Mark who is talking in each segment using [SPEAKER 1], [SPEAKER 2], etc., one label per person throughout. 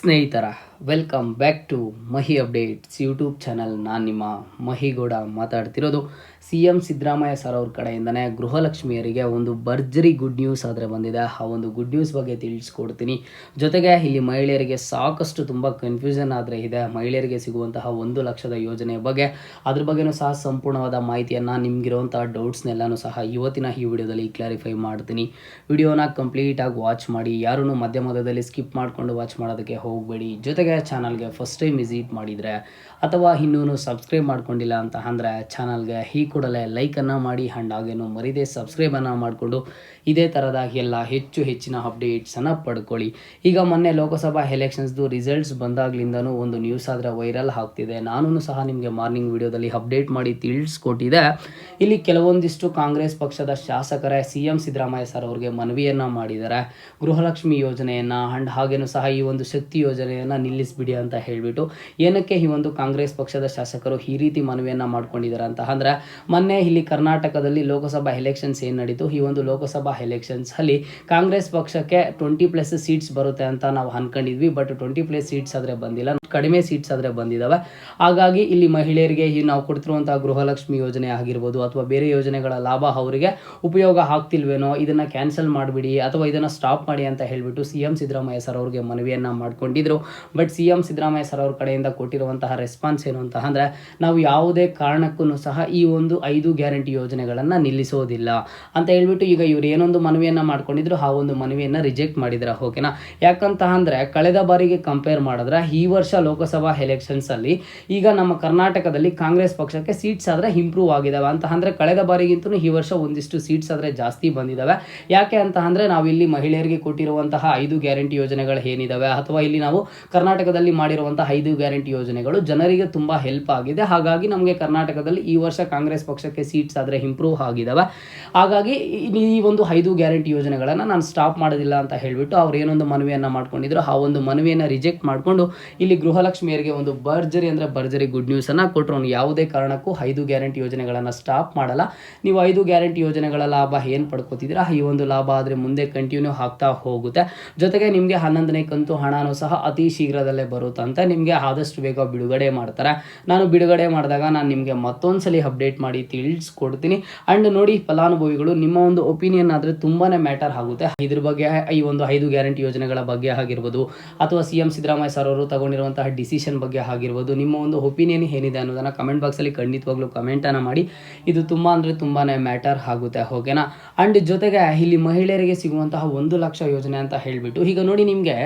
[SPEAKER 1] ಸ್ನೇಹಿತರ welcome back to Mahi updates YouTube channel ನಾನು ನಿಮ್ಮ ಮಹಿಗೌಡ ಮಾತಾಡ್ತಿರೋದು ಸಿ ಎಂ ಸಿದ್ದರಾಮಯ್ಯ ಸರ್ ಅವ್ರ ಕಡೆಯಿಂದನೇ. ಗೃಹಲಕ್ಷ್ಮಿಯರಿಗೆ ಒಂದು ಭರ್ಜರಿ ಗುಡ್ ನ್ಯೂಸ್ ಆದರೆ ಬಂದಿದೆ. ಆ ಒಂದು ಗುಡ್ ನ್ಯೂಸ್ ಬಗ್ಗೆ ತಿಳಿಸ್ಕೊಡ್ತೀನಿ. ಜೊತೆಗೆ ಇಲ್ಲಿ ಮಹಿಳೆಯರಿಗೆ ಸಾಕಷ್ಟು ತುಂಬ ಕನ್ಫ್ಯೂಷನ್ ಆದರೆ ಇದೆ. ಮಹಿಳೆಯರಿಗೆ ಸಿಗುವಂತಹ ಒಂದು ಲಕ್ಷದ ಯೋಜನೆ ಬಗ್ಗೆ. ಅದ್ರ ಬಗ್ಗೆನೂ ಸಹ ಸಂಪೂರ್ಣವಾದ ಮಾಹಿತಿಯನ್ನು ನಿಮಗಿರುವಂಥ ಡೌಟ್ಸ್ನೆಲ್ಲನೂ ಸಹ ಇವತ್ತಿನ ಈ ವಿಡಿಯೋದಲ್ಲಿ ಕ್ಲಾರಿಫೈ ಮಾಡ್ತೀನಿ. ವಿಡಿಯೋನ ಕಂಪ್ಲೀಟಾಗಿ ವಾಚ್ ಮಾಡಿ. ಯಾರೂ ಮಧ್ಯ ಮಧ್ಯದಲ್ಲಿ ಸ್ಕಿಪ್ ಮಾಡಿಕೊಂಡು ವಾಚ್ ಮಾಡೋದಕ್ಕೆ ಹೋಗಬೇಡಿ. ಜೊತೆಗೆ ಚಾನಲ್ಗೆ ಫಸ್ಟ್ ಟೈಮ್ ವಿಸಿಟ್ ಮಾಡಿದರೆ ಅಥವಾ ಇನ್ನೂ ಸಬ್ಸ್ಕ್ರೈಬ್ ಮಾಡ್ಕೊಂಡಿಲ್ಲ ಅಂತ ಅಂದರೆ ಚಾನಲ್ಗೆ ಈ ಕೂಡಲೇ ಲೈಕನ್ನು ಮಾಡಿ ಆ್ಯಂಡ್ ಹಾಗೇನು ಮರಿದೇ ಸಬ್ಸ್ಕ್ರೈಬನ್ನು ಮಾಡಿಕೊಂಡು ಇದೇ ಥರದ ಎಲ್ಲ ಹೆಚ್ಚು ಹೆಚ್ಚಿನ ಅಪ್ಡೇಟ್ಸನ್ನು ಪಡ್ಕೊಳ್ಳಿ. ಈಗ ಮೊನ್ನೆ ಲೋಕಸಭಾ ಎಲೆಕ್ಷನ್ಸ್ದು ರಿಸಲ್ಟ್ಸ್ ಬಂದಾಗ್ಲಿಂದನೂ ಒಂದು ನ್ಯೂಸ್ ಆದರೆ ವೈರಲ್ ಆಗ್ತಿದೆ. ನಾನು ಸಹ ನಿಮಗೆ ಮಾರ್ನಿಂಗ್ ವಿಡಿಯೋದಲ್ಲಿ ಅಪ್ಡೇಟ್ ಮಾಡಿ ತಿಳಿಸ್ಕೊಟ್ಟಿದೆ. ಇಲ್ಲಿ ಕೆಲವೊಂದಿಷ್ಟು ಕಾಂಗ್ರೆಸ್ ಪಕ್ಷದ ಶಾಸಕರೇ ಸಿ ಎಂ ಸಿದ್ದರಾಮಯ್ಯ ಸರ್ ಅವರಿಗೆ ಮನವಿಯನ್ನು ಮಾಡಿದ್ದಾರೆ. ಗೃಹಲಕ್ಷ್ಮಿ ಯೋಜನೆಯನ್ನು ಆ್ಯಂಡ್ ಹಾಗೇನು ಸಹ ಈ ಒಂದು ಶಕ್ತಿ ಯೋಜನೆಯನ್ನು ನಿಲ್ಲಿಸ್ಬಿಡಿ ಅಂತ ಹೇಳಿಬಿಟ್ಟು ಏನಕ್ಕೆ ಈ ಒಂದು ಕಾಂಗ್ರೆಸ್ ಪಕ್ಷದ ಶಾಸಕರು ಈ ರೀತಿ ಮನವಿಯನ್ನು ಮಾಡ್ಕೊಂಡಿದ್ದಾರೆ ಅಂತ ಅಂದರೆ ಮೊನ್ನೆ ಇಲ್ಲಿ ಕರ್ನಾಟಕದಲ್ಲಿ ಲೋಕಸಭಾ ಎಲೆಕ್ಷನ್ಸ್ ಏನು ನಡೀತು? ಈ ಒಂದು ಲೋಕಸಭಾ ಎಲೆಕ್ಷನ್ಸ್ ಅಲ್ಲಿ ಕಾಂಗ್ರೆಸ್ ಪಕ್ಷಕ್ಕೆ ಟ್ವೆಂಟಿ ಪ್ಲಸ್ ಸೀಟ್ಸ್ ಬರುತ್ತೆ ಅಂತ ನಾವು ಅನ್ಕೊಂಡಿದ್ವಿ ಬಟ್ ಟ್ವೆಂಟಿ ಪ್ಲಸ್ ಸೀಟ್ಸ್ ಆದರೆ ಬಂದಿಲ್ಲ. ಕಡಿಮೆ ಸೀಟ್ಸ್ ಆದರೆ ಬಂದಿದ್ದಾವೆ ಹಾಗಾಗಿ ಇಲ್ಲಿ ಮಹಿಳೆಯರಿಗೆ ಈ ನಾವು ಕೊಡ್ತಿರುವಂಥ ಗೃಹಲಕ್ಷ್ಮಿ ಯೋಜನೆ ಆಗಿರ್ಬೋದು ಅಥವಾ ಬೇರೆ ಯೋಜನೆಗಳ ಲಾಭ ಅವರಿಗೆ ಉಪಯೋಗ ಆಗ್ತಿಲ್ವೇನೋ, ಇದನ್ನ ಕ್ಯಾನ್ಸಲ್ ಮಾಡಿಬಿಡಿ ಅಥವಾ ಇದನ್ನು ಸ್ಟಾಪ್ ಮಾಡಿ ಅಂತ ಹೇಳಿಬಿಟ್ಟು ಸಿ ಎಂ ಸಿದ್ದರಾಮಯ್ಯ ಸರ್ ಅವ್ರಿಗೆ ಮನವಿಯನ್ನು ಮಾಡ್ಕೊಂಡಿದ್ರು. But C M Siddaramaiah sir ಅವ್ರ ಕಡೆಯಿಂದ ಕೊಟ್ಟಿರುವಂತಹ ರೆಸ್ಪಾನ್ಸ್ ಏನು ಅಂತ ಅಂದರೆ, ನಾವು ಯಾವುದೇ ಕಾರಣಕ್ಕೂ ಸಹ ಈ ಒಂದು ಐದು ಗ್ಯಾರಂಟಿ ಯೋಜನೆಗಳನ್ನು ನಿಲ್ಲಿಸೋದಿಲ್ಲ ಅಂತ ಹೇಳ್ಬಿಟ್ಟು ಈಗ ಇವರು ಏನೊಂದು ಮನವಿಯನ್ನು ಮಾಡ್ಕೊಂಡಿದ್ರು, ಆ ಒಂದು ಮನವಿಯನ್ನು ರಿಜೆಕ್ಟ್ ಮಾಡಿದ್ರ ಓಕೆನಾ ಯಾಕಂತ ಅಂದರೆ, ಕಳೆದ ಬಾರಿಗೆ ಕಂಪೇರ್ ಮಾಡಿದ್ರೆ ಈ ವರ್ಷ ಲೋಕಸಭಾ ಎಲೆಕ್ಷನ್ಸ್ ಅಲ್ಲಿ ಈಗ ನಮ್ಮ ಕರ್ನಾಟಕದಲ್ಲಿ ಕಾಂಗ್ರೆಸ್ ಪಕ್ಷಕ್ಕೆ ಸೀಟ್ಸ್ ಆದ್ರೆ ಇಂಪ್ರೂವ್ ಆಗಿದಾವೆ. ಅಂತ ಅಂದ್ರೆ ಕಳೆದ ಬಾರಿಗಿಂತಲೂ ಈ ವರ್ಷ ಒಂದಿಷ್ಟು ಸೀಟ್ಸ್ ಆದ್ರೆ ಜಾಸ್ತಿ ಬಂದಿದಾವೆ. ಯಾಕೆ ಅಂತ ಅಂದ್ರೆ ನಾವು ಇಲ್ಲಿ ಮಹಿಳೆಯರಿಗೆ ಕೊಟ್ಟಿರುವಂತಹ ಐದು ಗ್ಯಾರಂಟಿ ಯೋಜನೆಗಳು ಏನಿದಾವೆ? ಅಥವಾ ಇಲ್ಲಿ ನಾವು ಕರ್ನಾಟಕದಲ್ಲಿ ಮಾಡಿರುವಂತಹ ಐದು ಗ್ಯಾರಂಟಿ ಯೋಜನೆಗಳು ಜನರಿಗೆ ತುಂಬಾ ಹೆಲ್ಪ್ ಆಗಿದೆ. ಹಾಗಾಗಿ ನಮಗೆ ಕರ್ನಾಟಕದಲ್ಲಿ ಈ ವರ್ಷ ಕಾಂಗ್ರೆಸ್ ಪಕ್ಷಕ್ಕೆ ಸೀಟ್ಸ್ ಆದ್ರೆ ಇಂಪ್ರೂವ್ ಆಗಿದಾವೆ. ಹಾಗಾಗಿ ಈ ಒಂದು ಐದು ಗ್ಯಾರಂಟಿ ಯೋಜನೆಗಳನ್ನು ನಾನು ಸ್ಟಾಪ್ ಮಾಡೋದಿಲ್ಲ ಅಂತ ಹೇಳ್ಬಿಟ್ಟು ಅವ್ರು ಏನೊಂದು ಮನವಿಯನ್ನ ಮಾಡ್ಕೊಂಡಿದ್ರು. ಆ ಒಂದು ಮನವಿಯನ್ನು ರಿಜೆಕ್ಟ್ ಮಾಡಿಕೊಂಡು ಇಲ್ಲಿ ಗೃಹಲಕ್ಷ್ಮಿಯರಿಗೆ ಒಂದು ಭರ್ಜರಿ ಅಂದ್ರೆ ಭರ್ಜರಿ ಗುಡ್ ನ್ಯೂಸ್ ಅನ್ನ ಕೊಟ್ಟರು ಅವ್ನು ಯಾವುದೇ ಕಾರಣಕ್ಕೂ ಐದು ಗ್ಯಾರಂಟಿ ಯೋಜನೆಗಳನ್ನು ಸ್ಟಾಪ್ ಮಾಡಲ್ಲ. ನೀವು ಐದು ಗ್ಯಾರಂಟಿ ಯೋಜನೆಗಳ ಲಾಭ ಏನು ಪಡ್ಕೋತಿದ್ದೀರಾ? ಈ ಒಂದು ಲಾಭ ಆದರೆ ಮುಂದೆ ಕಂಟಿನ್ಯೂ ಆಗ್ತಾ ಹೋಗುತ್ತೆ. ಜೊತೆಗೆ ನಿಮಗೆ ಹನ್ನೊಂದನೇ ಕಂತು ಹಣನೂ ಸಹ ಅತಿ ಶೀಘ್ರದಲ್ಲೇ ಬರುತ್ತಂತೆ ನಿಮಗೆ ಆದಷ್ಟು ಬೇಗ ಬಿಡುಗಡೆ ಮಾಡ್ತಾರೆ. ನಾನು ಬಿಡುಗಡೆ ಮಾಡಿದಾಗ ನಾನು ನಿಮಗೆ ಮತ್ತೊಂದ್ಸಲಿ ಅಪ್ಡೇಟ್ ಮಾಡಿ ತಿಳಿಸ್ಕೊಡ್ತೀನಿ. ಅಂಡ್ ನೋಡಿ, ಫಲಾನುಭವಿಗಳು, ನಿಮ್ಮ ಒಂದು ಒಪಿನಿಯನ್ ಆದರೆ ತುಂಬಾ ಮ್ಯಾಟರ್ ಆಗುತ್ತೆ. ಇದ್ರ ಬಗ್ಗೆ ಈ ಒಂದು ಐದು ಗ್ಯಾರಂಟಿ ಯೋಜನೆಗಳ ಬಗ್ಗೆ ಆಗಿರ್ಬೋದು, ಅಥವಾ ಸಿ ಎಂ ಸಿದ್ದರಾಮಯ್ಯ ಸರ್ ಅವರು ತಗೊಂಡಿರುವಂತಹ ಡಿಸಿಷನ್ ಬಗ್ಗೆ ಆಗಿರ್ಬೋದು, ನಿಮ್ಮ ಒಂದು ಒಪಿನಿಯನ್ ಏನಿದೆ ಅನ್ನೋದನ್ನ ಕಮೆಂಟ್ ಬಾಕ್ಸಲ್ಲಿ ಖಂಡಿತವಾಗ್ಲೂ ಕಮೆಂಟನ್ನು ಮಾಡಿ. ಇದು ತುಂಬ ಅಂದರೆ ತುಂಬಾ ಮ್ಯಾಟರ್ ಆಗುತ್ತೆ ಓಕೆನಾ ಅಂಡ್ ಜೊತೆಗೆ ಇಲ್ಲಿ ಮಹಿಳೆಯರಿಗೆ ಸಿಗುವಂತಹ ಒಂದು ಲಕ್ಷ ಯೋಜನೆ ಅಂತ ಹೇಳಿಬಿಟ್ಟು, ಈಗ ನೋಡಿ ನಿಮಗೆ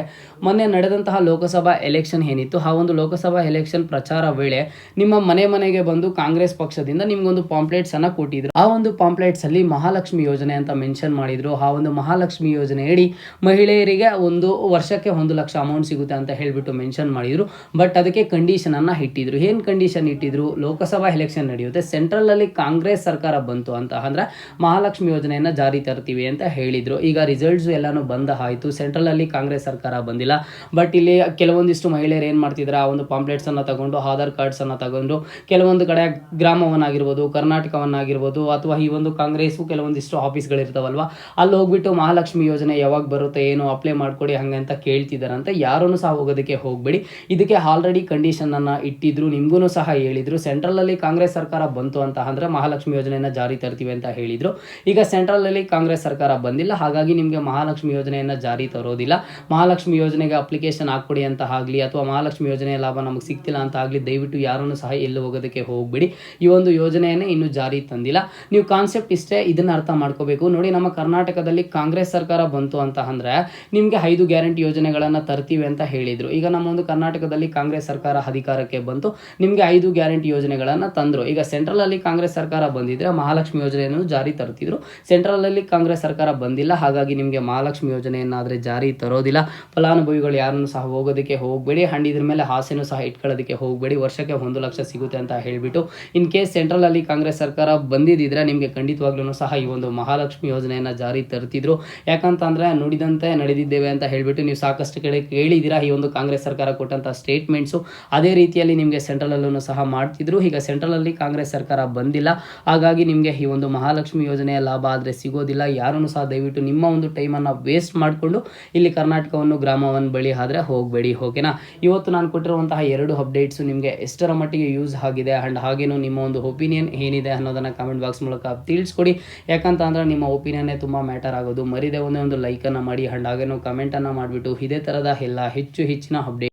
[SPEAKER 1] ಮೊನ್ನೆ ನಡೆದಂತಹ ಲೋಕಸಭಾ ಎಲೆಕ್ಷನ್ ಏನಿತ್ತು, ಆ ಒಂದು ಲೋಕಸಭಾ ಎಲೆಕ್ಷನ್ ಪ್ರಚಾರ ವೇಳೆ ನಿಮ್ಮ ಮನೆ ಮನೆಗೆ ಬಂದು ಕಾಂಗ್ರೆಸ್ ಪಕ್ಷದಿಂದ ನಿಮ್ಗೊಂದು ಪಾಂಪ್ಲೆಟ್ಸ್ ಅನ್ನ ಕೊಟ್ಟಿದ್ರು. ಆ ಒಂದು ಪಾಂಪ್ಲೆಟ್ಸ್ ಅಲ್ಲಿ ಮಹಾಲಕ್ಷ್ಮಿ ಯೋಜನೆ ಅಂತ ಮೆನ್ಷನ್ ಮಾಡಿದ್ರು. ಆ ಒಂದು ಮಹಾಲಕ್ಷ್ಮಿ ಯೋಜನೆಯಡಿ ಮಹಿಳೆಯರಿಗೆ ಒಂದು ವರ್ಷಕ್ಕೆ ಒಂದು ಲಕ್ಷ ಅಮೌಂಟ್ ಸಿಗುತ್ತೆ ಅಂತ ಹೇಳಿಬಿಟ್ಟು ಮೆನ್ಷನ್ ಮಾಡಿದ್ರು. ಬಟ್ ಅದಕ್ಕೆ ಕಂಡೀಷನ್ ಅನ್ನ ಇಟ್ಟಿದ್ರು. ಏನ್ ಕಂಡೀಷನ್ ಇಟ್ಟಿದ್ರು? ಲೋಕಸಭಾ ಎಲೆಕ್ಷನ್ ನಡೆಯುತ್ತೆ. ಸೆಂಟ್ರಲ್ ಅಲ್ಲಿ ಕಾಂಗ್ರೆಸ್ ಸರ್ಕಾರ ಬಂತು ಅಂತ. ಅಂದ್ರೆ ಮಹಾಲಕ್ಷ್ಮಿ ಯೋಜನೆಯನ್ನ ಜಾರಿ ತರ್ತೀವಿ ಅಂತ ಹೇಳಿದ್ರು. ಈಗ ರಿಸಲ್ಟ್ಸ್ ಎಲ್ಲಾನು ಬಂದ ಆಯ್ತು. ಸೆಂಟ್ರಲ್ ಅಲ್ಲಿ ಕಾಂಗ್ರೆಸ್ ಸರ್ಕಾರ ಬಂದಿಲ್ಲ. ಬಟ್ ಇಲ್ಲಿ ಕೆಲವೊಂದಿಷ್ಟು ಮಹಿಳೆಯರು ಏನು ಮಾಡ್ತಿದ್ರು? ಆ ಒಂದು ಪಾಂಪ್ಲೆಟ್ಸ್ ಅನ್ನ ತಗೊಂಡು, ಆಧಾರ್ ಕಾರ್ಡ್ಸ್ ಅನ್ನ ತಗೊಂಡು, ಕೆಲವೊಂದು ಕಡೆ ಗ್ರಾಮವನ್ನಾಗಿರ್ಬೋದು, ಕರ್ನಾಟಕವನ್ನಾಗಿರ್ಬೋದು, ಅಥವಾ ಈ ಒಂದು ಕಾಂಗ್ರೆಸ್ ಕೆಲವೊಂದಿಷ್ಟು ಆಫೀಸ್ಗಳಿರ್ತಾವಲ್ವ ಅಲ್ಲಿ ಹೋಗ್ಬಿಟ್ಟು ಮಹಾಲಕ್ಷ್ಮಿ ಯೋಜನೆ ಯಾವಾಗ ಬರುತ್ತೆ, ಏನು ಅಪ್ಲೈ ಮಾಡ್ಕೊಡಿ ಹಂಗೆ ಅಂತ ಕೇಳ್ತಿದಾರಂತೆ. ಯಾರನ್ನು ಸಹ ಹೋಗೋದಕ್ಕೆ ಹೋಗಬೇಡಿ. ಇದಕ್ಕೆ ಆಲ್ರೆಡಿ ಕಂಡೀಷನ್ ಅನ್ನ ಇಟ್ಟಿದ್ರು ನಿಮ್ಗೂ ಸಹ ಹೇಳಿದ್ರು. ಸೆಂಟ್ರಲ್ ಅಲ್ಲಿ ಕಾಂಗ್ರೆಸ್ ಸರ್ಕಾರ ಬಂತು ಅಂತ ಅಂದ್ರೆ ಮಹಾಲಕ್ಷ್ಮಿ ಯೋಜನೆಯನ್ನ ಜಾರಿ ತರ್ತೀವಿ ಅಂತ ಹೇಳಿದ್ರು. ಈಗ ಸೆಂಟ್ರಲ್ ಅಲ್ಲಿ ಕಾಂಗ್ರೆಸ್ ಸರ್ಕಾರ ಬಂದಿಲ್ಲ, ಹಾಗಾಗಿ ನಿಮಗೆ ಮಹಾಲಕ್ಷ್ಮಿ ಯೋಜನೆಯನ್ನ ಜಾರಿ ತರೋದಿಲ್ಲ. ಮಹಾಲಕ್ಷ್ಮಿ ಯೋಜನೆಗೆ ಅಪ್ಲಿಕೇಶನ್ ಹಾಕ್ಕೊಡಿ ಅಂತ ಆಗಲಿ, ಅಥವಾ ಮಹಾಲಕ್ಷ್ಮಿ ಯೋಜನೆಯ ಲಾಭ ನಮಗೆ ಸಿಗ್ತಿಲ್ಲ ಅಂತ ಆಗಲಿ, ದಯವಿಟ್ಟು ಯಾರನ್ನು ಸಹ ಎಲ್ಲೂ ಹೋಗೋದಕ್ಕೆ ಹೋಗಬೇಡಿ. ಈ ಒಂದು ಯೋಜನೆಯನ್ನೇ ಇನ್ನೂ ಜಾರಿ ತಂದಿಲ್ಲ. ನೀವು ಕಾನ್ಸೆಪ್ಟ್ ಇಷ್ಟೇ ಇದನ್ನ ಅರ್ಥ ಮಾಡ್ಕೋಬೇಕು. ನೋಡಿ, ನಮ್ಮ ಕರ್ನಾಟಕದಲ್ಲಿ ಕಾಂಗ್ರೆಸ್ ಸರ್ಕಾರ ಬಂತು ಅಂತ ಅಂದ್ರೆ ನಿಮಗೆ ಐದು ಗ್ಯಾರಂಟಿ ಯೋಜನೆಗಳನ್ನ ತರ್ತೀವಿ ಅಂತ ಹೇಳಿದ್ರು. ಈಗ ನಮ್ಮ ಒಂದು ಕರ್ನಾಟಕದಲ್ಲಿ ಕಾಂಗ್ರೆಸ್ ಸರ್ಕಾರ ಅಧಿಕಾರಕ್ಕೆ ಬಂತು. ನಿಮಗೆ ಐದು ಗ್ಯಾರಂಟಿ ಯೋಜನೆಗಳನ್ನು ತಂದ್ರು. ಈಗ ಸೆಂಟ್ರಲ್ ಅಲ್ಲಿ ಕಾಂಗ್ರೆಸ್ ಸರ್ಕಾರ ಬಂದಿದ್ರೆ ಮಹಾಲಕ್ಷ್ಮಿ ಯೋಜನೆಯನ್ನು ಜಾರಿ ತರುತ್ತಿದ್ರು ಸೆಂಟ್ರಲ್ ಅಲ್ಲಿ ಕಾಂಗ್ರೆಸ್ ಸರ್ಕಾರ ಬಂದಿಲ್ಲ. ಹಾಗಾಗಿ ನಿಮಗೆ ಮಹಾಲಕ್ಷ್ಮಿ ಯೋಜನೆಯನ್ನಾದರೆ ಜಾರಿ ತರೋದಿಲ್ಲ. ಫಲಾನುಭವಿಗಳು ಯಾರನ್ನು ಸಹ ಹೋಗೋದಕ್ಕೆ ಹೋಗಬೇಡಿ. ಅಂಡ್ ಇದ್ರ ಮೇಲೆ ಆಸೆನೂ ಸಹ ಇಟ್ಕೊಳ್ಳೋದಕ್ಕೆ ಹೋಗಬೇಡಿ. ವರ್ಷಕ್ಕೆ ಒಂದು ಲಕ್ಷ ಸಿಗುತ್ತೆ ಅಂತ ಹೇಳಿಬಿಟ್ಟು ಇನ್ ಕೇಸ್ ಸೆಂಟ್ರಲ್ ಅಲ್ಲಿ ಕಾಂಗ್ರೆಸ್ ಸರ್ಕಾರ ಬಂದಿದ್ದಿದ್ರೆ ನಿಮಗೆ ಖಂಡಿತವಾಗ್ಲೂ ಸಹ ಈ ಒಂದು ಮಹಾಲಕ್ಷ್ಮಿ ಯೋಜನೆಯನ್ನ ಜಾರಿ ತರ್ತಿದ್ರು. ಯಾಕಂತ ಅಂದ್ರೆ ನುಡಿದಂತೆ ನಡೆದಿದ್ದೇವೆ ಅಂತ ಹೇಳಿಬಿಟ್ಟು ನೀವು ಸಾಕಷ್ಟು ಕಡೆ ಕೇಳಿದ್ದೀರಾ? ಈ ಒಂದು ಕಾಂಗ್ರೆಸ್ ಸರ್ಕಾರ ಕೊಟ್ಟಂತ ಸ್ಟೇಟ್ಮೆಂಟ್ಸು ಅದೇ ರೀತಿಯಲ್ಲಿ ನಿಮಗೆ ಸೆಂಟ್ರಲಲ್ಲೂ ಸಹ ಮಾಡ್ತಿದ್ರು. ಈಗ ಸೆಂಟ್ರಲಲ್ಲಿ ಕಾಂಗ್ರೆಸ್ ಸರ್ಕಾರ ಬಂದಿಲ್ಲ. ಹಾಗಾಗಿ ನಿಮಗೆ ಈ ಒಂದು ಮಹಾಲಕ್ಷ್ಮಿ ಯೋಜನೆಯ ಲಾಭ ಆದರೆ ಸಿಗೋದಿಲ್ಲ. ಯಾರೂ ಸಹ ದಯವಿಟ್ಟು ನಿಮ್ಮ ಒಂದು ಟೈಮನ್ನು ವೇಸ್ಟ್ ಮಾಡಿಕೊಂಡು ಇಲ್ಲಿ ಕರ್ನಾಟಕವನ್ನು ಗ್ರಾಮವನ್ನು ಬಳಿ ಆದರೆ ಹೋಗಬೇಡಿ ಓಕೆನಾ ಇವತ್ತು ನಾನು ಕೊಟ್ಟಿರುವಂತಹ ಎರಡು ಅಪ್ಡೇಟ್ಸು ನಿಮಗೆ ಎಷ್ಟರ ಮಟ್ಟಿಗೆ ಯೂಸ್ ಆಗಿದೆ ಆ್ಯಂಡ್ ಹಾಗೇನು ನಿಮ್ಮ ಒಂದು ಒಪಿನಿಯನ್ ಏನಿದೆ ಅನ್ನೋದನ್ನು ಕಾಮೆಂಟ್ ಬಾಕ್ಸ್ ಮೂಲಕ ತಿಳಿಸ್ಕೊಡಿ. ಯಾಕಂತ ಅಂದರೆ ನಿಮ್ಮ ಒಪಿನಿಯನ್ನೇ ತುಂಬ ಮ್ಯಾಟರ್ ಆಗೋದು. ಮರಿದೆ ಒಂದೇ ಒಂದು ಲೈಕನ್ನು ಮಾಡಿ ಆ್ಯಂಡ್ ಹಾಗೇನು ಕಮೆಂಟನ್ನು ಮಾಡಿಬಿಟ್ಟು ಇದೇ ಥರದ ಎಲ್ಲ ಹೆಚ್ಚು ಹೆಚ್ಚಿನ ಅಪ್ಡೇಟ್